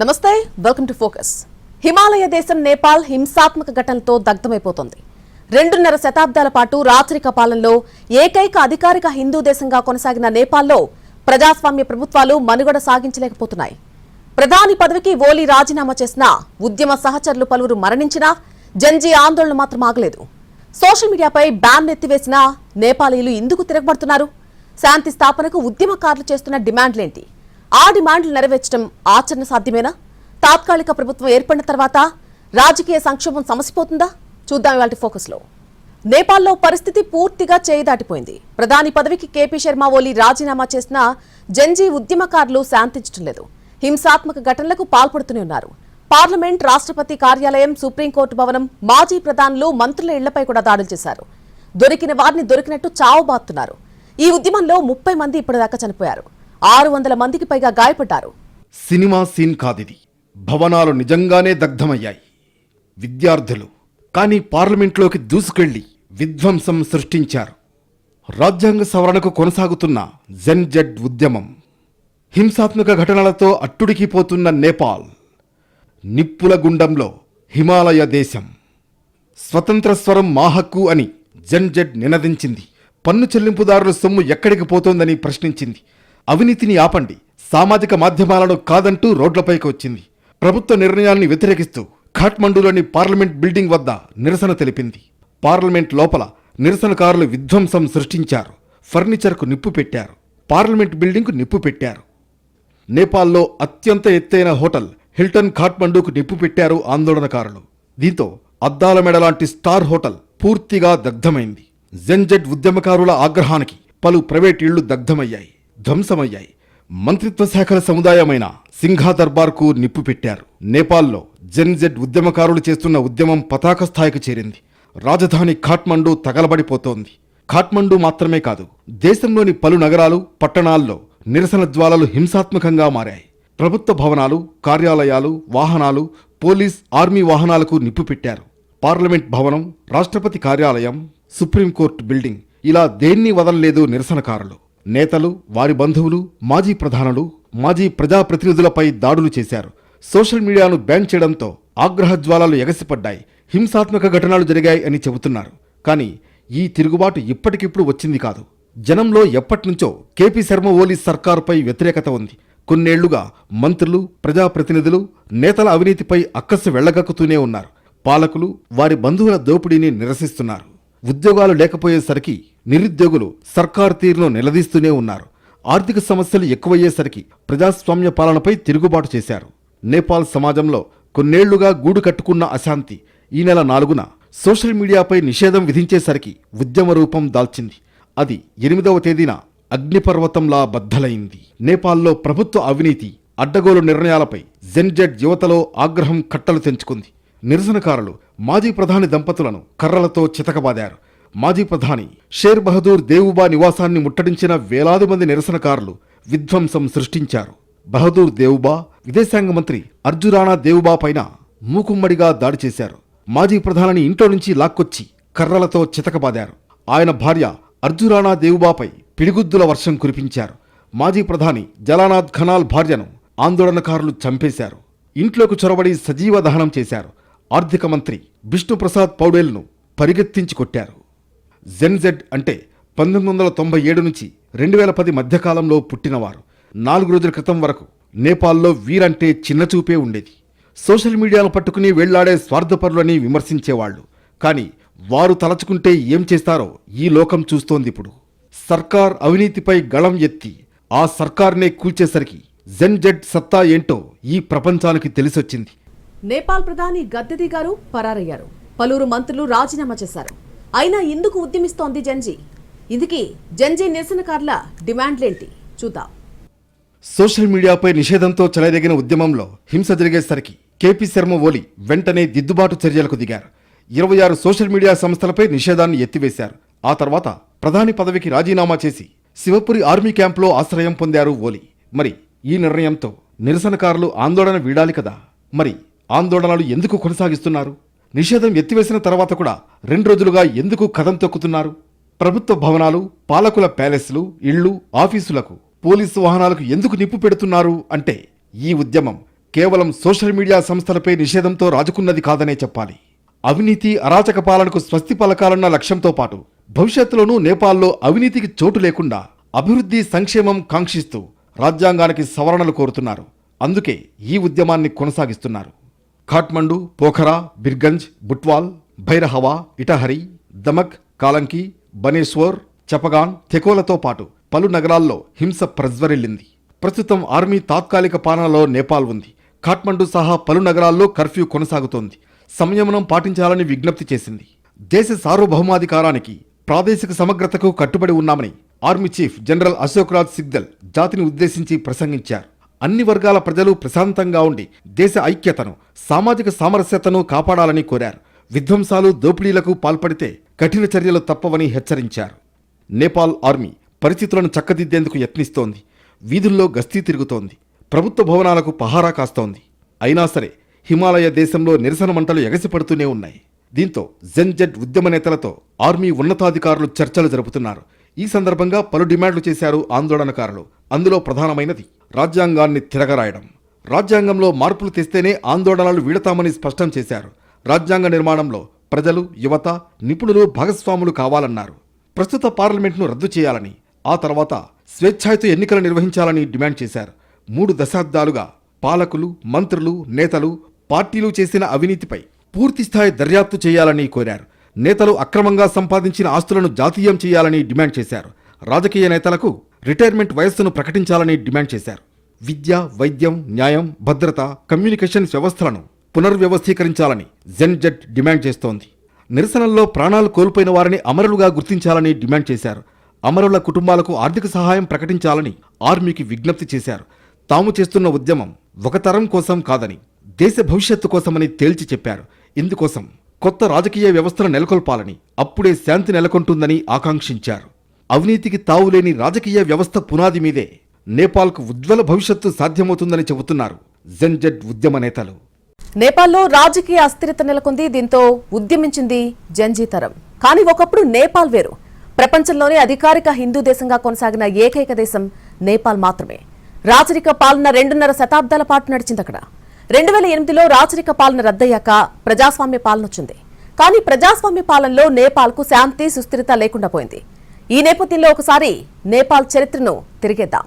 నమస్తే welcome to focus Himalaya దేశం నేపాల్ హింసాత్మక ఘటనతో దగ్ధమైపోతోంది. రెండున్నర శతాబ్దాల పాటు రాత్రిక పాలనలో ఏకైక అధికారిక హిందూ దేశంగా కొనసాగిన నేపాల్లో ప్రజాస్వామ్య ప్రభుత్వాలు మనుగడ సాగించలేకపోతున్నాయి. ప్రధాని పదవికి ఓలీ రాజీనామా చేసిన ఉద్యమ సహచరులు పలువురు మరణించినా జంజీ ఆందోళన మాత్రం ఆగలేదు. సోషల్ మీడియాపై బ్యాన్ ఎత్తివేసినా నేపాలీలు ఎందుకు తిరగబడుతున్నారు? శాంతి స్థాపనకు ఉద్యమకారులు చేస్తున్న డిమాండ్లేంటి? ఆ డిమాండ్లు నెరవేర్చడం ఆచరణ సాధ్యమేనా? తాత్కాలిక ప్రభుత్వం ఏర్పడిన తర్వాత రాజకీయ సంక్షోభం సమసిపోతుందా? చూద్దాం ఇవాటి ఫోకస్లో. నేపాల్లో పరిస్థితి పూర్తిగా చేయిదాటిపోయింది. ప్రధాని పదవికి కేపీ శర్మ ఓలీ రాజీనామా చేసిన జంజీ ఉద్యమకారులు శాంతించడం లేదు. హింసాత్మక ఘటనలకు పాల్పడుతూనే ఉన్నారు. పార్లమెంట్ రాష్ట్రపతి కార్యాలయం సుప్రీంకోర్టు భవనం మాజీ ప్రధానులు మంత్రుల ఇళ్ళపై కూడా దాడులు చేశారు. దొరికిన వారిని దొరికినట్టు చావుబాతున్నారు. ఈ ఉద్యమంలో ముప్పై మంది ఇప్పటిదాకా చనిపోయారు. ఆరు వందల మందికి పైగా గాయపడ్డారు. సినిమా సీన్ కాదిది. భవనాలు నిజంగానే దగ్ధమయ్యాయి. విద్యార్థులు కానీ పార్లమెంట్లోకి దూసుకెళ్ళి విధ్వంసం సృష్టించారు. రాజ్యాంగ సవరణకు కొనసాగుతున్న జెన్ జెడ్ ఉద్యమం హింసాత్మక ఘటనలతో అట్టుడికిపోతున్న నేపాల్ నిప్పుల గుండంలో హిమాలయ దేశం. స్వతంత్ర స్వరం మా హక్కు అని జెన్ జెడ్ నినదించింది. పన్ను చెల్లింపుదారుల సొమ్ము ఎక్కడికి పోతోందని ప్రశ్నించింది. అవినీతిని ఆపండి. సామాజిక మాధ్యమాలను కాదంటూ రోడ్లపైకి వచ్చింది ప్రభుత్వ నిర్ణయాన్ని వ్యతిరేకిస్తూ ఖాట్మండులోని పార్లమెంట్ బిల్డింగ్ వద్ద నిరసన తెలిపింది. పార్లమెంట్ లోపల నిరసనకారులు విధ్వంసం సృష్టించారు. ఫర్నిచర్కు నిప్పు పెట్టారు. పార్లమెంట్ బిల్డింగ్కు నిప్పు పెట్టారు. నేపాల్లో అత్యంత ఎత్తైన హోటల్ హిల్టన్ ఖాట్మండూకు నిప్పు పెట్టారు ఆందోళనకారులు. దీంతో అద్దాల మెడలాంటి స్టార్ హోటల్ పూర్తిగా దగ్ధమైంది. జెన్జెడ్ ఉద్యమకారుల ఆగ్రహానికి పలు ప్రైవేట్ ఇళ్ళు దగ్ధమయ్యాయి. ధ్వంసమయ్యాయి. మంత్రిత్వ శాఖల సముదాయమైన సింఘా దర్బార్కు నిప్పు పెట్టారు. నేపాల్లో జెన్జెడ్ ఉద్యమకారులు చేస్తున్న ఉద్యమం పతాక స్థాయికి చేరింది. రాజధాని ఖాట్మండు తగలబడిపోతోంది. ఖాట్మండు మాత్రమే కాదు దేశంలోని పలు నగరాలు పట్టణాల్లో నిరసన జ్వాలలు హింసాత్మకంగా మారాయి. ప్రభుత్వ భవనాలు కార్యాలయాలు వాహనాలు పోలీస్ ఆర్మీ వాహనాలకు నిప్పు పెట్టారు. పార్లమెంట్ భవనం రాష్ట్రపతి కార్యాలయం సుప్రీంకోర్టు బిల్డింగ్ ఇలా దేన్ని వదలలేదు నిరసనకారులు. నేతలు వారి బంధువులు మాజీ ప్రధానులు మాజీ ప్రజాప్రతినిధులపై దాడులు చేశారు. సోషల్ మీడియాను బ్యాన్ చేయడంతో ఆగ్రహజ్వాలాలు ఎగసిపడ్డాయి. హింసాత్మక ఘటనలు జరిగాయి అని చెబుతున్నారు. కానీ ఈ తిరుగుబాటు ఇప్పటికిప్పుడు వచ్చింది కాదు. జనంలో ఎప్పటినుంచో కేపీ శర్మ ఓలీ సర్కారుపై వ్యతిరేకత ఉంది. కొన్నేళ్ళుగా మంత్రులు ప్రజాప్రతినిధులు నేతల అవినీతిపై అక్కసు వెళ్ళగక్కుతూనే ఉన్నారు. పాలకులు వారి బంధువుల దోపిడీని నిరసిస్తున్నారు. ఉద్యోగాలు లేకపోయేసరికి నిరుద్యోగులు సర్కారు తీరును నిలదీస్తూనే ఉన్నారు. ఆర్థిక సమస్యలు ఎక్కువయ్యేసరికి ప్రజాస్వామ్య పాలనపై తిరుగుబాటు చేశారు. నేపాల్ సమాజంలో కొన్నేళ్ళుగా గూడు కట్టుకున్న అశాంతి ఈ నెల నాలుగున సోషల్ మీడియాపై నిషేధం విధించేసరికి ఉద్యమ రూపం దాల్చింది. అది ఎనిమిదవ తేదీన అగ్నిపర్వతంలా బద్దలైంది. నేపాల్లో ప్రభుత్వ అవినీతి అడ్డగోలు నిర్ణయాలపై జెన్జెడ్ యువతలో ఆగ్రహం కట్టలు తెంచుకుంది. నిరసనకారులు మాజీ ప్రధాని దంపతులను కర్రలతో చితకబాదారు. మాజీ ప్రధాని షేర్ బహదూర్ దేవుబా నివాసాన్ని ముట్టడించిన వేలాది మంది నిరసనకారులు విధ్వంసం సృష్టించారు. బహదూర్ దేవుబా విదేశాంగ మంత్రి అర్జురాణా దేవుబా పైన మూకుమ్మడిగా దాడి చేశారు. మాజీ ప్రధానిని ఇంట్లో నుంచి లాక్కొచ్చి కర్రలతో చితకబాదారు. ఆయన భార్య అర్జురాణా దేవుబాపై పిడిగుద్దుల వర్షం కురిపించారు. మాజీ ప్రధాని జలానాథ్ ఖనాల్ భార్యను ఆందోళనకారులు చంపేశారు. ఇంట్లోకి చొరబడి సజీవ దహనం చేశారు. ఆర్థిక మంత్రి విష్ణుప్రసాద్ పౌడేల్ను పరిగెత్తించి కొట్టారు. జెన్జెడ్ అంటే పంతొమ్మిది వందల తొంభై ఏడు నుంచి రెండు వేల పది మధ్యకాలంలో పుట్టినవారు. నాలుగు రోజుల క్రితం వరకు నేపాల్లో వీరంటే చిన్నచూపే ఉండేది. సోషల్ మీడియాను పట్టుకుని వెళ్ళాడే స్వార్థపరులని విమర్శించేవాళ్ళు కానీ వారు తలచుకుంటే ఏం చేస్తారో ఈ లోకం చూస్తోంది ఇప్పుడు. సర్కార్ అవినీతిపై గళం ఎత్తి ఆ సర్కార్నే కూల్చేసరికి జెన్జెడ్ సత్తా ఏంటో ఈ ప్రపంచానికి తెలిసొచ్చింది. నేపాల్ ప్రధాని గద్దెది గారు పరారయ్యారు. పలువురు మంత్రులు రాజీనామా చేశారు. అయినా ఎందుకు ఉద్యమిస్తోంది జంజీ? ఇదికి జంజీ నిరసనకారుల డిమాండ్లేంటి? చూద్దాం. సోషల్ మీడియాపై నిషేధంతో చెలరేగిన ఉద్యమంలో హింస జరిగేసరికి కేపీ శర్మ ఓలి వెంటనే దిద్దుబాటు చర్యలకు దిగారు. ఇరవై ఆరు సోషల్ మీడియా సంస్థలపై నిషేధాన్ని ఎత్తివేశారు. ఆ తర్వాత ప్రధాని పదవికి రాజీనామా చేసి శివపురి ఆర్మీ క్యాంప్లో ఆశ్రయం పొందారు ఓలి. మరి ఈ నిర్ణయంతో నిరసనకారులు ఆందోళన వీడాలి కదా? మరి ఆందోళనలు ఎందుకు కొనసాగిస్తున్నారు? నిషేధం ఎత్తివేసిన తర్వాత కూడా రెండు రోజులుగా ఎందుకు కథం తొక్కుతున్నారు? ప్రభుత్వ భవనాలు పాలకుల ప్యాలెస్లు ఇళ్ళు ఆఫీసులకు పోలీసు వాహనాలకు ఎందుకు నిప్పు పెడుతున్నారు అంటే ఈ ఉద్యమం కేవలం సోషల్ మీడియా సంస్థలపై నిషేధంతో రాజుకున్నది కాదనే చెప్పాలి. అవినీతి అరాచక పాలనకు స్వస్తి పలకాలన్న లక్ష్యంతో పాటు భవిష్యత్తులోనూ నేపాల్లో అవినీతికి చోటు లేకుండా అభివృద్ధి సంక్షేమం కాంక్షిస్తూ రాజ్యాంగానికి సవరణలు కోరుతున్నారు. అందుకే ఈ ఉద్యమాన్ని కొనసాగిస్తున్నారు. ఖాట్మండు పోఖరా బిర్గంజ్ బుట్వాల్ భైరహవా ఇటహరి దమక్ కాలంకి బనేశ్వర్ చపగాన్ తెకోలతో పాటు పలు నగరాల్లో హింస ప్రజ్వరిల్లింది. ప్రస్తుతం ఆర్మీ తాత్కాలిక పాలనలో నేపాల్ ఉంది. ఖాట్మండు సహా పలు నగరాల్లో కర్ఫ్యూ కొనసాగుతోంది. సంయమనం పాటించాలని విజ్ఞప్తి చేసింది. దేశ సార్వభౌమాధికారానికి ప్రాదేశిక సమగ్రతకు కట్టుబడి ఉన్నామని army chief general Ashok Raj Sigdel జాతిని ఉద్దేశించి ప్రసంగించారు. అన్ని వర్గాల ప్రజలు ప్రశాంతంగా ఉండి దేశ ఐక్యతను సామాజిక సామరస్యతను కాపాడాలని కోరారు. విధ్వంసాలు దోపిడీలకు పాల్పడితే కఠిన చర్యలు తప్పవని హెచ్చరించారు. నేపాల్ ఆర్మీ పరిస్థితులను చక్కదిద్దేందుకు యత్నిస్తోంది. వీధుల్లో గస్తీ తిరుగుతోంది. ప్రభుత్వ భవనాలకు పహారా కాస్తోంది. అయినా సరే హిమాలయ దేశంలో నిరసన మంటలు ఎగసిపడుతూనే ఉన్నాయి. దీంతో జెన్జెడ్ ఉద్యమ నేతలతో ఆర్మీ ఉన్నతాధికారులు చర్చలు జరుపుతున్నారు. ఈ సందర్భంగా పలు డిమాండ్లు చేశారు ఆందోళనకారులు. అందులో ప్రధానమైనది రాజ్యాంగాన్ని తిరగరాయడం. రాజ్యాంగంలో మార్పులు తెస్తేనే ఆందోళనలు వీడతామని స్పష్టం చేశారు. రాజ్యాంగ నిర్మాణంలో ప్రజలు యువత నిపుణులు భాగస్వాములు కావాలన్నారు. ప్రస్తుత పార్లమెంట్ను రద్దు చేయాలని ఆ తర్వాత స్వేచ్ఛాయుత ఎన్నికలు నిర్వహించాలని డిమాండ్ చేశారు. మూడు దశాబ్దాలుగా పాలకులు మంత్రులు నేతలు పార్టీలు చేసిన అవినీతిపై పూర్తిస్థాయి దర్యాప్తు చేయాలని కోరారు. నేతలు అక్రమంగా సంపాదించిన ఆస్తులను జాతీయం చేయాలని డిమాండ్ చేశారు. రాజకీయ నేతలకు రిటైర్మెంట్ వయస్సును ప్రకటించాలని డిమాండ్ చేశారు. విద్య వైద్యం న్యాయం భద్రత కమ్యూనికేషన్స్ వ్యవస్థలను పునర్వ్యవస్థీకరించాలని జెన్జెట్ డిమాండ్ చేస్తోంది. నిరసనల్లో ప్రాణాలు కోల్పోయిన వారిని అమరులుగా గుర్తించాలని డిమాండ్ చేశారు. అమరుల కుటుంబాలకు ఆర్థిక సహాయం ప్రకటించాలని ఆర్మీకి విజ్ఞప్తి చేశారు. తాము చేస్తున్న ఉద్యమం ఒక తరం కోసం కాదని దేశ భవిష్యత్తు కోసమని తేల్చి చెప్పారు. ఇందుకోసం కొత్త రాజకీయ వ్యవస్థను నెలకొల్పాలని అప్పుడే శాంతి నెలకొంటుందని ఆకాంక్షించారు. అవినీతికి తావులేని రాజకీయ వ్యవస్థ పునాది మీదే నేపాల్కు ఉజ్వల భవిష్యత్తు సాధ్యమవుతుందని చెబుతున్నారు జెన్జెడ్ ఉద్యమ నేతలు. నేపాల్లో రాజకీయ అస్థిరత నెలకొంది దీంతో ఉద్యమించింది జంజీ తరం. కానీ ఒకప్పుడు నేపాల్ వేరు. ప్రపంచంలోనే అధికారిక హిందూ దేశంగా కొనసాగిన ఏకైక దేశం నేపాల్ మాత్రమే. రాచరిక పాలన రెండున్నర శతాబ్దాల పాటు నడిచింది అక్కడ. రెండు వేల ఎనిమిదిలో రాచరిక పాలన రద్దయ్యాక ప్రజాస్వామ్య పాలన వచ్చింది కానీ ప్రజాస్వామ్య పాలనలో నేపాల్కు శాంతి సుస్థిరత లేకుండా పోయింది. ఈ నేపథ్యంలో ఒకసారి నేపాల్ చరిత్రను తిరిగేద్దాం.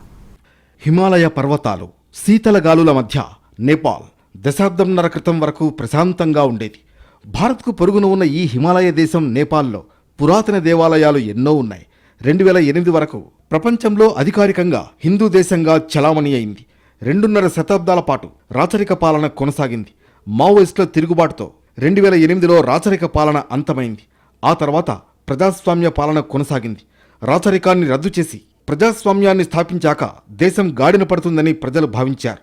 హిమాలయ పర్వతాలు శీతల గాలుల మధ్య నేపాల్ దశాబ్దంన్నర క్రితం వరకు ప్రశాంతంగా ఉండేది. భారత్కు పొరుగున ఉన్న ఈ హిమాలయ దేశం నేపాల్లో పురాతన దేవాలయాలు ఎన్నో ఉన్నాయి. రెండు వేల ఎనిమిది వరకు ప్రపంచంలో అధికారికంగా హిందూ దేశంగా చలామణి అయింది. రెండున్నర శతాబ్దాల పాటు రాచరిక పాలన కొనసాగింది. మావోయిస్టుల తిరుగుబాటుతో రెండు వేల ఎనిమిదిలో రాచరిక పాలన అంతమైంది. ఆ తర్వాత ప్రజాస్వామ్య పాలన కొనసాగింది. రాచరికాన్ని రద్దు చేసి ప్రజాస్వామ్యాన్ని స్థాపించాక దేశం గాడిన పడుతుందని ప్రజలు భావించారు.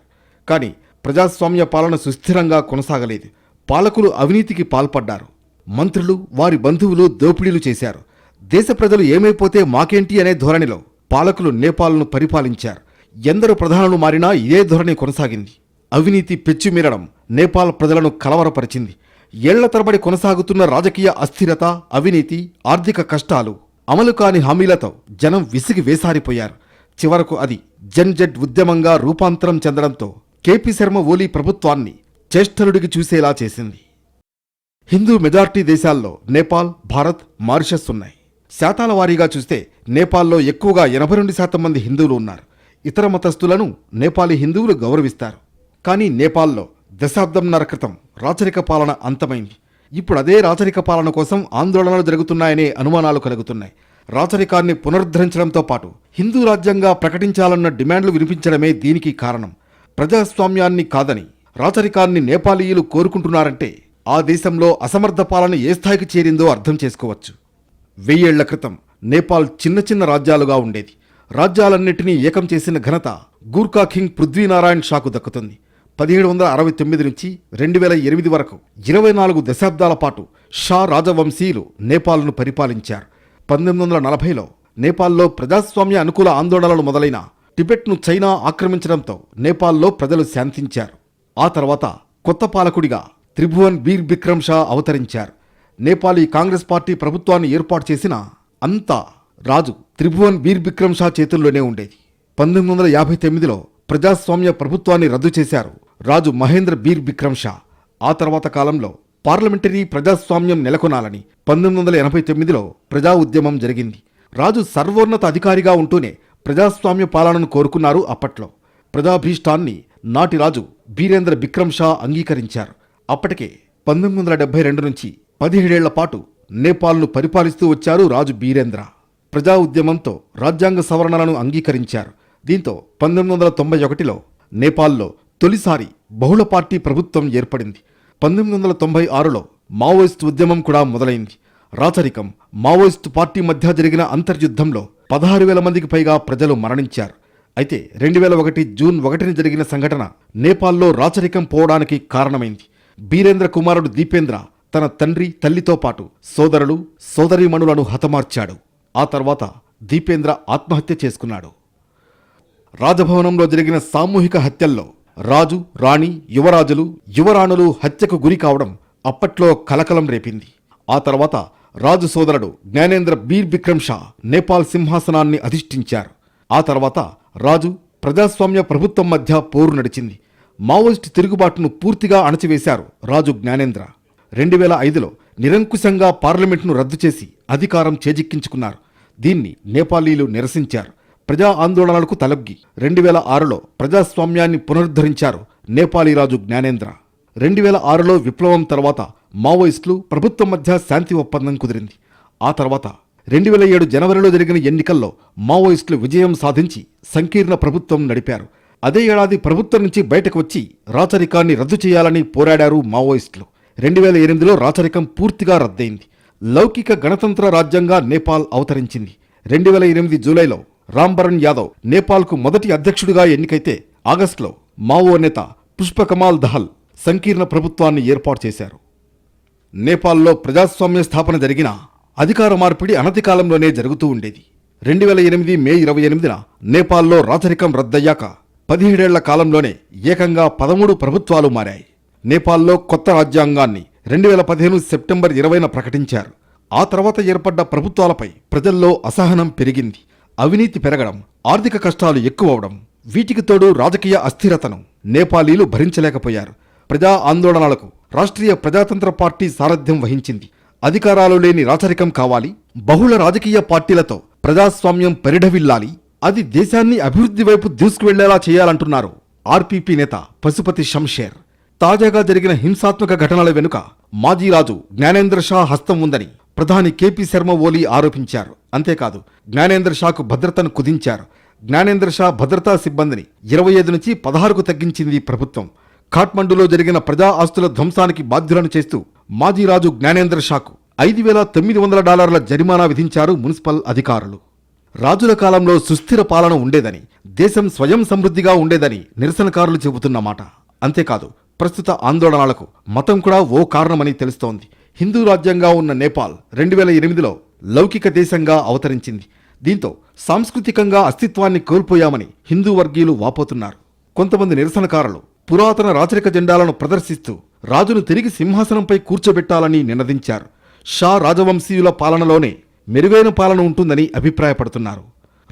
కానీ ప్రజాస్వామ్య పాలన సుస్థిరంగా కొనసాగలేదు. పాలకులు అవినీతికి పాల్పడ్డారు. మంత్రులు వారి బంధువులు దోపిడీలు చేశారు. దేశ ప్రజలు ఏమైపోతే మాకేంటి అనే ధోరణిలో పాలకులు నేపాల్ను పరిపాలించారు. ఎందరు ప్రధానులు మారినా ఇదే ధోరణి కొనసాగింది. అవినీతి పెచ్చుమీరడం నేపాల్ ప్రజలను కలవరపరిచింది. ఏళ్ళ తరబడి కొనసాగుతున్న రాజకీయ అస్థిరత అవినీతి ఆర్థిక కష్టాలు అమలు కాని హామీలతో జనం విసిగి వేసారిపోయారు. చివరకు అది జన్జెడ్ ఉద్యమంగా రూపాంతరం చెందడంతో కేపీ శర్మ ఓలీ ప్రభుత్వాన్ని చేష్టలుడికి చూసేలా చేసింది. హిందూ మెజార్టీ దేశాల్లో నేపాల్ భారత్ మారిషస్ ఉన్నాయి. శాతాల వారీగా చూస్తే నేపాల్లో ఎక్కువగా ఎనభై రెండు శాతం మంది హిందువులు ఉన్నారు. ఇతర మతస్థులను నేపాలీ హిందువులు గౌరవిస్తారు. కానీ నేపాల్లో దశాబ్దంన్నర క్రితం రాచరిక పాలన అంతమైంది. ఇప్పుడు అదే రాచరిక పాలన కోసం ఆందోళనలు జరుగుతున్నాయనే అనుమానాలు కలుగుతున్నాయి. రాచరికాన్ని పునరుద్ధరించడంతో పాటు హిందూ రాజ్యంగా ప్రకటించాలన్న డిమాండ్లు వినిపించడమే దీనికి కారణం. ప్రజాస్వామ్యాన్ని కాదని రాచరికాన్ని నేపాలీయులు కోరుకుంటున్నారంటే ఆ దేశంలో అసమర్థ పాలన ఏ స్థాయికి చేరిందో అర్థం చేసుకోవచ్చు. వెయ్యేళ్ళ క్రితం నేపాల్ చిన్న చిన్న రాజ్యాలుగా ఉండేది. రాజ్యాలన్నింటినీ ఏకం చేసిన ఘనత గూర్ఖా కింగ్ పృథ్వీనారాయణ్ షాకు దక్కుతుంది. పదిహేడు వందల అరవై తొమ్మిది నుంచి రెండు వేల ఎనిమిది వరకు ఇరవై నాలుగు దశాబ్దాల పాటు షా రాజవంశీయులు నేపాల్ను పరిపాలించారు. పంతొమ్మిది వందల నలభైలో నేపాల్లో ప్రజాస్వామ్య అనుకూల ఆందోళనలు మొదలైన టిబెట్ను చైనా ఆక్రమించడంతో నేపాల్లో ప్రజలు శాంతించారు. ఆ తర్వాత కొత్త పాలకుడిగా త్రిభువన్ బీర్ బిక్రమ్ షా అవతరించారు. నేపాలీ కాంగ్రెస్ పార్టీ ప్రభుత్వాన్ని ఏర్పాటు చేసిన అంతా రాజు త్రిభువన్ బీర్ బిక్రమ్ షా చేతుల్లోనే ఉండేది. పంతొమ్మిది వందల యాభై తొమ్మిదిలో ప్రజాస్వామ్య ప్రభుత్వాన్ని రద్దు చేశారు. రాజు మహేంద్ర బీర్ విక్రమ్ షా. ఆ తర్వాత కాలంలో పార్లమెంటరీ ప్రజాస్వామ్యం నెలకొనాలని పంతొమ్మిది వందల ఎనభై తొమ్మిదిలో ప్రజా ఉద్యమం జరిగింది. రాజు సర్వోన్నత అధికారిగా ఉంటూనే ప్రజాస్వామ్య పాలనను కోరుకున్నారు అప్పట్లో. ప్రజాభీష్టాన్ని నాటి రాజు బీరేంద్ర విక్రమ్ షా అంగీకరించారు. అప్పటికే పంతొమ్మిది వందల డెబ్బై రెండు నుంచి పదిహేడేళ్ళ పాటు నేపాల్ను పరిపాలిస్తూ వచ్చారు రాజు బీరేంద్ర. ప్రజా ఉద్యమంతో రాజ్యాంగ సవరణలను అంగీకరించారు. దీంతో పంతొమ్మిది వందల తొంభై ఒకటిలో నేపాల్లో తొలిసారి బహుళ పార్టీ ప్రభుత్వం ఏర్పడింది. పంతొమ్మిది వందల తొంభై ఆరులో మావోయిస్ట్ ఉద్యమం కూడా మొదలైంది. రాచరికం మావోయిస్ట్ పార్టీ మధ్య జరిగిన అంతర్యుద్ధంలో పదహారు వేల మందికి పైగా ప్రజలు మరణించారు. అయితే రెండు వేల ఒకటి జూన్ ఒకటిని జరిగిన సంఘటన నేపాల్లో రాచరికం పోవడానికి కారణమైంది. బీరేంద్ర కుమారుడు దీపేంద్ర తన తండ్రి తల్లితో పాటు సోదరులు సోదరీమణులను హతమార్చాడు. ఆ తర్వాత దీపేంద్ర ఆత్మహత్య చేసుకున్నాడు. రాజభవనంలో జరిగిన సామూహిక హత్యల్లో రాజు రాణి యువరాజులు యువరాణులు హత్యకు గురి కావడం అప్పట్లో కలకలం రేపింది. ఆ తర్వాత రాజు సోదరుడు జ్ఞానేంద్ర బీర్ బిక్రమ్ షా నేపాల్ సింహాసనాన్ని అధిష్ఠించారు. ఆ తర్వాత రాజు ప్రజాస్వామ్య ప్రభుత్వం మధ్య పోరు నడిచింది. మావోయిస్ట్ తిరుగుబాటును పూర్తిగా అణచివేశారు రాజు జ్ఞానేంద్ర. రెండు వేల ఐదులో నిరంకుశంగా పార్లమెంట్ను రద్దు చేసి అధికారం చేజిక్కించుకున్నారు. దీన్ని నేపాలీలు నిరసించారు. ప్రజా ఆందోళనలకు తలొగ్గి. రెండు వేల ఆరులో ప్రజాస్వామ్యాన్ని పునరుద్ధరించారు నేపాలీ రాజు జ్ఞానేంద్ర. రెండు వేల ఆరులో విప్లవం తర్వాత మావోయిస్టులు ప్రభుత్వం మధ్య శాంతి ఒప్పందం కుదిరింది. ఆ తర్వాత రెండు వేల ఏడు జనవరిలో జరిగిన ఎన్నికల్లో మావోయిస్టులు విజయం సాధించి సంకీర్ణ ప్రభుత్వం నడిపారు. అదే ఏడాది ప్రభుత్వం నుంచి బయటకు వచ్చి రాచరికాన్ని రద్దు చేయాలని పోరాడారు మావోయిస్టులు. రెండు వేల ఎనిమిదిలో రాచరికం పూర్తిగా రద్దయింది. లౌకిక గణతంత్ర రాజ్యంగా నేపాల్ అవతరించింది. రెండు వేల ఎనిమిది జూలైలో రాంబరణ్ యాదవ్ నేపాల్కు మొదటి అధ్యక్షుడిగా ఎన్నికైతే ఆగస్టులో మావో నేత పుష్పకమాల్ దహల్ సంకీర్ణ ప్రభుత్వాన్ని ఏర్పాటు చేశారు. నేపాల్లో ప్రజాస్వామ్య స్థాపన జరిగిన అధికార మార్పిడి అనతి కాలంలోనే జరుగుతూ ఉండేది. రెండు వేల ఎనిమిది మే ఇరవై ఎనిమిదిన నేపాల్లో రాచరికం రద్దయ్యాక పదిహేడేళ్ళ కాలంలోనే ఏకంగా పదమూడు ప్రభుత్వాలు మారాయి. నేపాల్లో కొత్త రాజ్యాంగాన్ని రెండు వేల పదిహేను సెప్టెంబర్ ఇరవైన ప్రకటించారు. ఆ తర్వాత ఏర్పడ్డ ప్రభుత్వాలపై ప్రజల్లో అసహనం పెరిగింది. అవినీతి పెరగడం ఆర్థిక కష్టాలు ఎక్కువవడం వీటికి తోడు రాజకీయ అస్థిరతను నేపాలీలు భరించలేకపోయారు. ప్రజా ఆందోళనలకు రాష్ట్రీయ ప్రజాతంత్ర పార్టీ సారథ్యం వహించింది. అధికారాలు లేని రాచరికం కావాలి. బహుళ రాజకీయ పార్టీలతో ప్రజాస్వామ్యం పరిఢవిల్లాలి అది దేశాన్ని అభివృద్ధి వైపు దూసుకువెళ్ళేలా చేయాలంటున్నారు ఆర్పీపీ నేత పశుపతి షంషేర్ తాజాగా జరిగిన హింసాత్మక ఘటనల వెనుక మాజీ రాజు జ్ఞానేంద్ర షా హస్తం ఉందని ప్రధాని కేపీ శర్మ ఓలీ ఆరోపించారు. అంతేకాదు జ్ఞానేంద్ర షాకు భద్రతను కుదించారు. జ్ఞానేంద్ర షా భద్రతా సిబ్బందిని ఇరవై ఐదు నుంచి పదహారుకు తగ్గించింది ప్రభుత్వం. ఖాట్మండులో జరిగిన ప్రజా ఆస్తుల ధ్వంసానికి బాధ్యులను చేస్తూ మాజీ రాజు జ్ఞానేంద్ర షాకు ఐదు వేల తొమ్మిది వందల డాలర్ల జరిమానా విధించారు మున్సిపల్ అధికారులు. రాజుల కాలంలో సుస్థిర పాలన ఉండేదని దేశం స్వయం సమృద్ధిగా ఉండేదని నిరసనకారులు చెబుతున్నమాట అంతేకాదు ప్రస్తుత ఆందోళనలకు మతం కూడా ఓ కారణమని తెలుస్తోంది. హిందూ రాజ్యంగా ఉన్న నేపాల్ రెండు వేల ఎనిమిదిలో లౌకిక దేశంగా అవతరించింది. దీంతో సాంస్కృతికంగా అస్తిత్వాన్ని కోల్పోయామని హిందూ వర్గీయులు వాపోతున్నారు. కొంతమంది నిరసనకారులు పురాతన రాచరిక జెండాలను ప్రదర్శిస్తూ రాజును తిరిగి సింహాసనంపై కూర్చోబెట్టాలని నినదించారు. షా రాజవంశీయుల పాలనలోనే మెరుగైన పాలన ఉంటుందని అభిప్రాయపడుతున్నారు.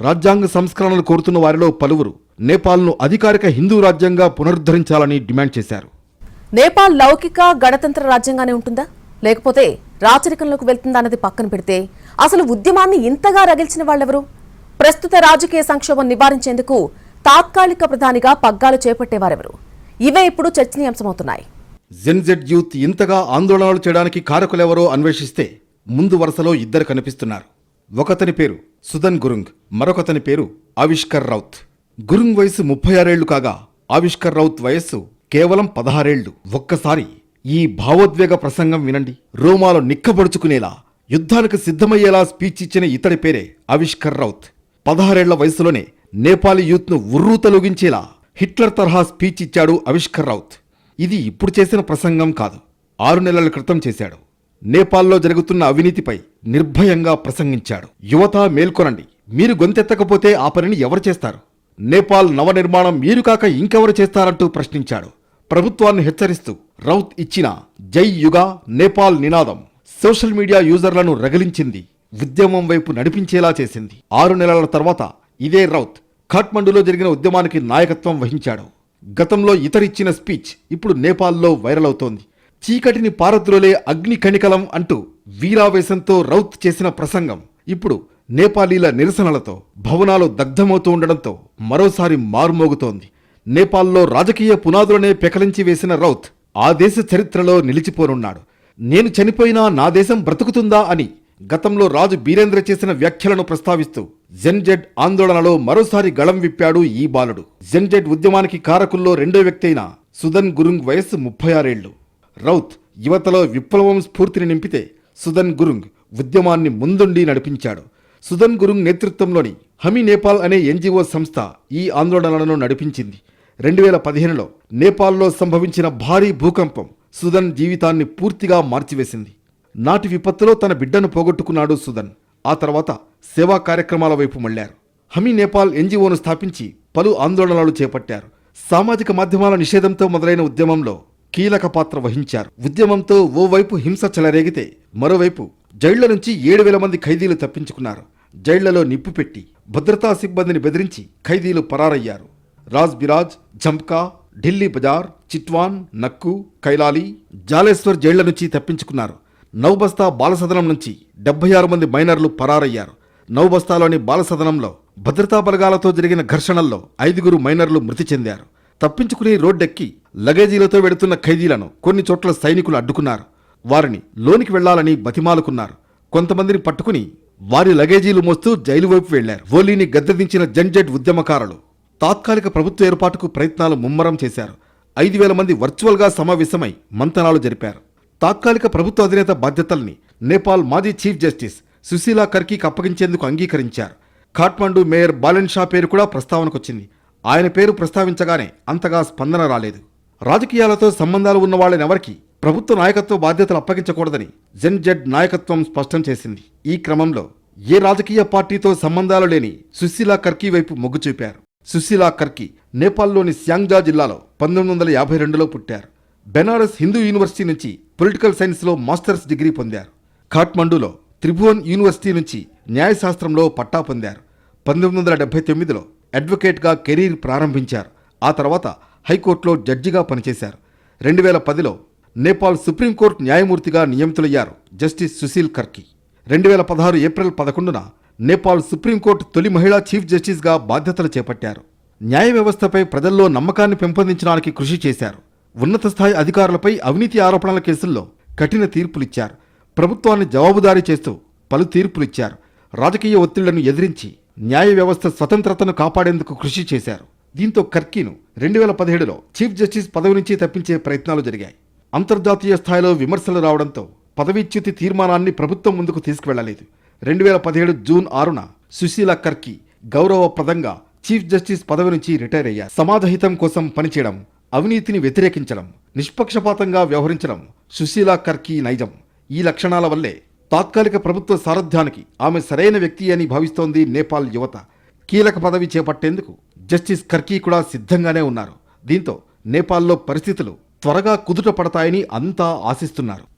రాజ్యాంగ సంస్కరణలు కోరుతున్న వారిలో పలువురు నేపాల్ను అధికారిక హిందూ రాజ్యంగా పునరుద్ధరించాలని డిమాండ్ చేశారు. నేపాల్ లౌకిక గణతంత్ర రాజ్యంగానే ఉంటుందా? లేకపోతే రాచరికంలోకి వెళ్తుందన్నది పక్కన పెడితే అసలు ఉద్యమాన్ని ఇంతగా రగిల్చిన వాళ్ళెవరు? ప్రస్తుత రాజకీయ సంక్షోభం నివారించేందుకు తాత్కాలిక ప్రధానిగా పగ్గాలు చేపట్టేవారెవరు ఇవే ఇప్పుడు చర్చనీయాంశమవుతున్నాయి. జెన్జెడ్ యూత్ ఇంతగా ఆందోళనలు చేయడానికి కారకులెవరో అన్వేషిస్తే ముందు వరుసలో ఇద్దరు కనిపిస్తున్నారు. ఒకతని పేరు సుదన్ గురుంగ్ మరొకతని పేరు ఆవిష్కర్ రౌత్. గురుంగ్ వయసు ముప్పై ఆరేళ్ళు కాగా ఆవిష్కర్ రౌత్ వయస్సు కేవలం పదహారేళ్ళు. ఒక్కసారి ఈ భావోద్వేగ ప్రసంగం వినండి. రోమాలో నిక్కబడుచుకునేలా యుద్ధానికి సిద్ధమయ్యేలా స్పీచ్ ఇచ్చిన ఇతడి పేరే ఆవిష్కర్ రౌత్. పదహారేళ్ళ వయసులోనే నేపాలీ యూత్ను ఉర్రూతలుగించేలా హిట్లర్ తరహా స్పీచ్ ఇచ్చాడు ఆవిష్కర్ రౌత్. ఇది ఇప్పుడు చేసిన ప్రసంగం కాదు. ఆరు నెలల క్రితం చేశాడు. నేపాల్లో జరుగుతున్న అవినీతిపై నిర్భయంగా ప్రసంగించాడు. యువత మేల్కొనండి. మీరు గొంతెత్తకపోతే ఆ పనిని ఎవరు చేస్తారు? నేపాల్ నవనిర్మాణం మీరు కాక ఇంకెవరు చేస్తారంటూ ప్రశ్నించాడు. ప్రభుత్వాన్ని హెచ్చరిస్తూ రౌత్ ఇచ్చిన జై యుగ నేపాల్ నినాదం సోషల్ మీడియా యూజర్లను రగిలించింది ఉద్యమం వైపు నడిపించేలా చేసింది. ఆరు నెలల తర్వాత ఇదే రౌత్ ఖాట్మండులో జరిగిన ఉద్యమానికి నాయకత్వం వహించాడు. గతంలో ఇతరిచ్చిన స్పీచ్ ఇప్పుడు నేపాల్లో వైరల్ అవుతోంది. చీకటిని పారద్రోలే అగ్ని కణికలం అంటూ వీరావేశంతో రౌత్ చేసిన ప్రసంగం ఇప్పుడు నేపాలీల నిరసనలతో భవనాలు దగ్ధమవుతూ ఉండడంతో మరోసారి మారుమోగుతోంది. నేపాల్లో రాజకీయ పునాదులనే పెకలించి వేసిన రౌత్ ఆ దేశ చరిత్రలో నిలిచిపోనున్నాడు. నేను చనిపోయినా నా దేశం బ్రతుకుతుందా అని గతంలో రాజు బీరేంద్ర చేసిన వ్యాఖ్యలను ప్రస్తావిస్తూ జెన్జెడ్ ఆందోళనలో మరోసారి గళం విప్పాడు ఈ బాలుడు. జెన్జెడ్ ఉద్యమానికి కారకుల్లో రెండో వ్యక్తి అయిన సుదన్ గురుంగ్ వయస్సు ముప్పై ఆరేళ్ళు రౌత్ యువతలో విప్లవం స్ఫూర్తిని నింపితే సుదన్ గురుంగ్ ఉద్యమాన్ని ముందుండి నడిపించాడు. సుదన్ గురుంగ్ నేతృత్వంలోని హమి నేపాల్ అనే ఎన్జిఓ సంస్థ ఈ ఆందోళనలను నడిపించింది. రెండు వేల పదిహేనులో నేపాల్లో సంభవించిన భారీ భూకంపం సుదన్ జీవితాన్ని పూర్తిగా మార్చివేసింది. నాటి విపత్తులో తన బిడ్డను పోగొట్టుకున్నాడు సుదన్ ఆ తర్వాత సేవా కార్యక్రమాల వైపు మళ్ళారు. హమీ నేపాల్ ఎన్జిఓను స్థాపించి పలు ఆందోళనలు చేపట్టారు. సామాజిక మాధ్యమాల నిషేధంతో మొదలైన ఉద్యమంలో కీలక పాత్ర వహించారు. ఉద్యమంతో ఓవైపు హింస చెలరేగితే మరోవైపు జైళ్ళ నుంచి ఏడు వేల మంది ఖైదీలు తప్పించుకున్నారు. జైళ్ళలో నిప్పు పెట్టి భద్రతా సిబ్బందిని బెదిరించి ఖైదీలు పరారయ్యారు. రాజ్ బిరాజ్ జంప్కా ఢిల్లీ బజార్ చిట్వాన్ నక్కు కైలాలి జాలేశ్వర్ జైళ్ళ నుంచి తప్పించుకున్నారు. నౌబస్తా బాలసదనం నుంచి డెబ్బై ఆరు మంది మైనర్లు పరారయ్యారు. నౌబస్తాలోని బాలసదనంలో భద్రతా బలగాలతో జరిగిన ఘర్షణల్లో ఐదుగురు మైనర్లు మృతి చెందారు. తప్పించుకుని రోడ్డెక్కి లగేజీలతో వెడుతున్న ఖైదీలను కొన్ని చోట్ల సైనికులు అడ్డుకున్నారు. వారిని లోనికి వెళ్ళాలని బతిమాలుకున్నారు. కొంతమందిని పట్టుకుని వారి లగేజీలు మోస్తూ జైలు వైపు వెళ్ళారు. ఓలీని గద్దెదించిన జంజెట్ ఉద్యమకారులు తాత్కాలిక ప్రభుత్వ ఏర్పాటుకు ప్రయత్నాలు ముమ్మరం చేశారు. ఐదు వేల మంది వర్చువల్గా సమావేశమై మంతనాలు జరిపారు. తాత్కాలిక ప్రభుత్వ అధినేత బాధ్యతల్ని నేపాల్ మాజీ చీఫ్ జస్టిస్ సుశీలా కర్కీకి అప్పగించేందుకు అంగీకరించారు. ఖాట్మండు మేయర్ బాలెన్ షా పేరు కూడా ప్రస్తావనకొచ్చింది. ఆయన పేరు ప్రస్తావించగానే అంతగా స్పందన రాలేదు. రాజకీయాలతో సంబంధాలు ఉన్న వాళ్ళనెవరికి ప్రభుత్వ నాయకత్వ బాధ్యతలు అప్పగించకూడదని జెన్ జెడ్ నాయకత్వం స్పష్టం చేసింది. ఈ క్రమంలో ఏ రాజకీయ పార్టీతో సంబంధాలు లేని సుశీలా కర్కీ వైపు మొగ్గు చూపారు. సుశీలా కర్కీ నేపాల్లోని శ్యాంగ్జా జిల్లాలో పంతొమ్మిది వందల యాభై రెండులో పుట్టారు. బెనారస్ హిందూ యూనివర్సిటీ నుంచి పొలిటికల్ సైన్స్లో మాస్టర్స్ డిగ్రీ పొందారు. ఖాట్మండులో త్రిభువన్ యూనివర్సిటీ నుంచి న్యాయశాస్త్రంలో పట్టా పొందారు. పంతొమ్మిది వందల డెబ్బై తొమ్మిదిలో అడ్వకేట్గా కెరీర్ ప్రారంభించారు. ఆ తర్వాత హైకోర్టులో జడ్జిగా పనిచేశారు. రెండు వేల పదిలో నేపాల్ సుప్రీంకోర్టు న్యాయమూర్తిగా నియమితులయ్యారు జస్టిస్ సుశీల్ కర్కీ రెండు వేల పదహారు ఏప్రిల్ పదకొండున నేపాల్ సుప్రీంకోర్టు తొలి మహిళా చీఫ్ జస్టిస్గా బాధ్యతలు చేపట్టారు. న్యాయ వ్యవస్థపై ప్రజల్లో నమ్మకాన్ని పెంపొందించడానికి కృషి చేశారు. ఉన్నత స్థాయి అధికారులపై అవినీతి ఆరోపణల కేసుల్లో కఠిన తీర్పులిచ్చారు. ప్రభుత్వాన్ని జవాబుదారీ చేస్తూ పలు తీర్పులిచ్చారు. రాజకీయ ఒత్తిళ్ళను ఎదిరించి న్యాయ వ్యవస్థ స్వతంత్రతను కాపాడేందుకు కృషి చేశారు. దీంతో కర్కీను రెండు వేల పదిహేడులో చీఫ్ జస్టిస్ పదవి నుంచి తప్పించే ప్రయత్నాలు జరిగాయి. అంతర్జాతీయ స్థాయిలో విమర్శలు రావడంతో పదవీచ్యుతి తీర్మానాన్ని ప్రభుత్వం ముందుకు తీసుకువెళ్ళలేదు. రెండు వేల పదిహేడు జూన్ ఆరున సుశీల కర్కీ గౌరవప్రదంగా చీఫ్ జస్టిస్ పదవి నుంచి రిటైర్ అయ్యారు. సమాజహితం కోసం పనిచేయడం అవినీతిని వ్యతిరేకించడం నిష్పక్షపాతంగా వ్యవహరించడం సుశీల కర్కీ నైజం. ఈ లక్షణాల వల్లే తాత్కాలిక ప్రభుత్వ సారథ్యానికి ఆమె సరైన వ్యక్తి అని భావిస్తోంది నేపాల్ యువత. కీలక పదవి చేపట్టేందుకు జస్టిస్ కర్కీ కూడా సిద్ధంగానే ఉన్నారు. దీంతో నేపాల్లో పరిస్థితులు త్వరగా కుదుట పడతాయని అంతా ఆశిస్తున్నారు.